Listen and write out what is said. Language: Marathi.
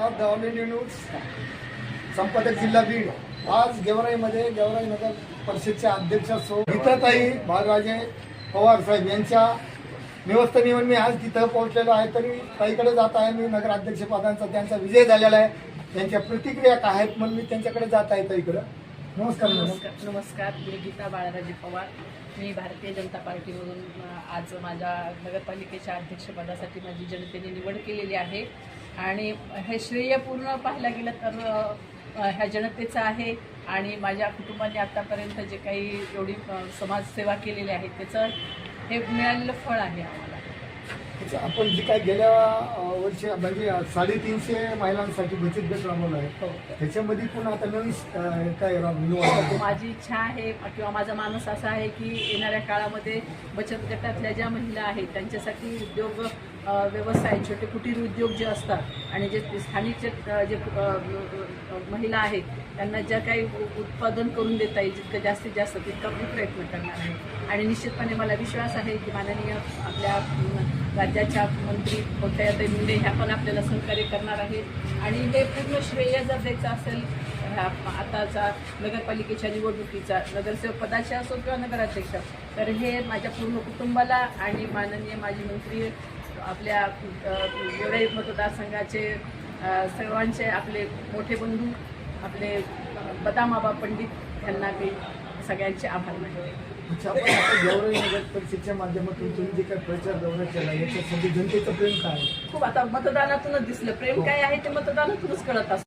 द ऑल इंडिया न्यूज संपादक जिल्हा बीड. आज गेवराईमध्ये गेवराई नगर परिषदचे अध्यक्ष सो गीताताई बाळराजे पवार साहेब यांच्या निवस्थानीवर मी आज तिथं पोहोचलेलो आहे. तरी ताईकडे जात आहे. मी नगराध्यक्षपदांचा त्यांचा विजय झालेला आहे. त्यांच्या प्रतिक्रिया काय आहेत म्हणून मी त्यांच्याकडे जात आहे ताईकडं. नमस्कार नमस्कार नमस्कार. मी गीता बाळाराजे पवार. मी भारतीय जनता पार्टीमधून आज माझ्या नगरपालिकेच्या अध्यक्षपदासाठी माझी जनतेने निवड केलेली आहे. आणि हे श्रेय पूर्ण पाहायला गेलं तर ह्या जनतेचं आहे. आणि माझ्या कुटुंबाने आत्तापर्यंत जे काही एवढी समाजसेवा केलेली आहे त्याचं हे मिळालेलं फळ आहे आम्हाला. आपण जे काय गेल्या वर्षी म्हणजे साडेतीनशे महिलांसाठी बचत गट राबवला आहे. हो. त्याच्यामध्ये पुन्हा आता नवीन काय राबवलं माझी इच्छा आहे किंवा माझा मानस असा आहे की येणाऱ्या काळामध्ये बचत गटातल्या ज्या महिला आहेत त्यांच्यासाठी उद्योग व्यवसाय छोटे कुटीर उद्योग जे असतात आणि जे स्थानिक जे महिला आहेत त्यांना ज्या काही उत्पादन करून देता येईल जितकं जास्तीत जास्त तितका मी प्रयत्न करणार आहे. आणि निश्चितपणे मला विश्वास आहे की माननीय आपल्या राज्याच्या मंत्री कोट्यायाताई मुंडे ह्या पण आपल्याला सहकार्य करणार आहेत. आणि हे पूर्ण श्रेय जर द्यायचं असेल ह्या आताचा नगरपालिकेच्या निवडणुकीचा नगरसेवक पदाचे असो किंवा नगराध्यक्ष तर हे माझ्या पूर्ण कुटुंबाला आणि माननीय माजी मंत्री आपल्या अ, मतदारसंघाचे सर्वांचे आपले मोठे बंधू आपले बदामाबा पंडित यांना मी सगळ्यांचे आभार मानले नगर परिषदच्या माध्यमातून तुम्ही जे काही प्रचार दौरा केला याच्यासाठी जनतेचं प्रेम काय? खूप आता मतदानातूनच दिसलं. प्रेम काय आहे ते मतदानातूनच कळत असतं.